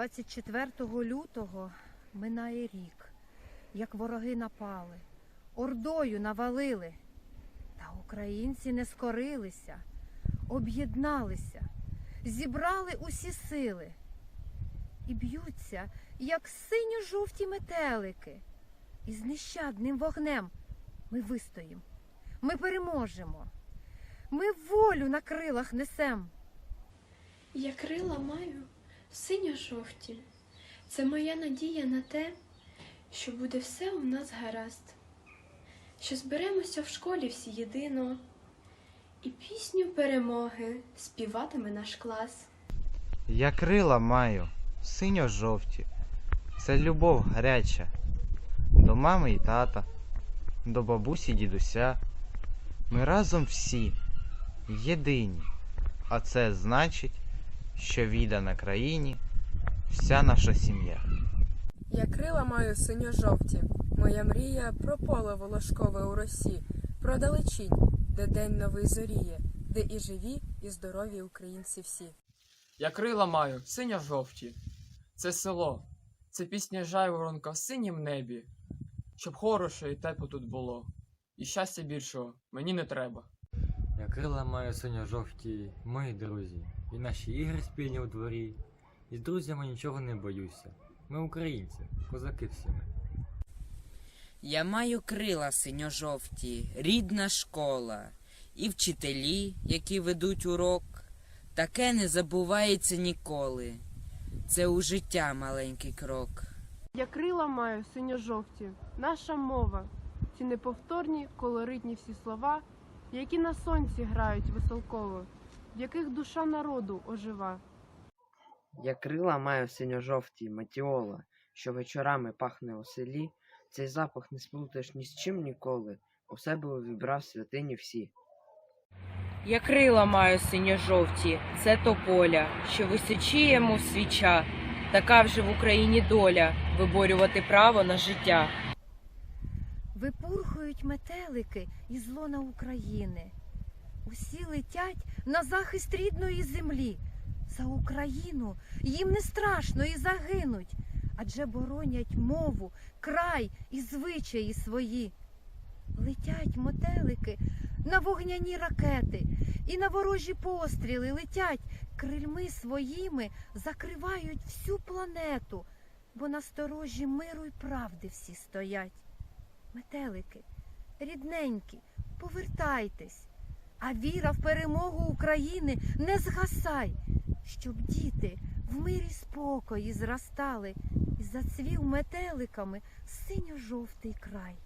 24 лютого минає рік, як вороги напали, ордою навалили. Та українці не скорилися, об'єдналися, зібрали усі сили і б'ються, як синьо-жовті метелики. І з нещадним вогнем ми вистоїм, ми переможемо, ми волю на крилах несем. Я крила маю синьо-жовті. Це моя надія на те, що буде все у нас гаразд, що зберемося в школі всі єдино, і пісню перемоги співатиме наш клас. Я крила маю, синьо-жовті. Це любов гаряча. До мами і тата, до бабусі дідуся. Ми разом всі єдині. А це значить, що віддана країні вся наша сім'я. Я крила маю синьо-жовті, моя мрія про поле волошкове у росі, про далечінь, де день новий зоріє, де і живі, і здорові українці всі. Я крила маю синьо-жовті. Це село, це пісня жайворонка в синім небі. Щоб хороше і тепло тут було. І щастя більшого мені не треба. Я крила маю синьо-жовті, мої друзі, і наші ігри спільні у дворі. І з друзями нічого не боюся. Ми українці, козаки всі ми. Я маю крила синьо-жовті, рідна школа, і вчителі, які ведуть урок. Таке не забувається ніколи. Це у життя маленький крок. Я крила маю синьо-жовті, наша мова, ці неповторні колоритні всі слова, які на сонці грають веселково, в яких душа народу ожива. Я крила маю синьо-жовті матіола, що вечорами пахне у селі. Цей запах не сплутаєш ні з чим ніколи. У себе увібрав святині всі. Я крила маю синьо-жовті, це тополя, що височіє, мов свіча. Така вже в Україні доля виборювати право на життя. Випурхують метелики із лона України. Усі летять на захист рідної землі. За Україну їм не страшно і загинуть, адже боронять мову, край і звичаї свої. Летять мотелики на вогняні ракети і на ворожі постріли летять крильми своїми, закривають всю планету, бо на сторожі миру й правди всі стоять. Метелики, рідненькі, повертайтесь, а віра в перемогу України не згасай, щоб діти в мирі спокої зростали і зацвів метеликами синьо-жовтий край.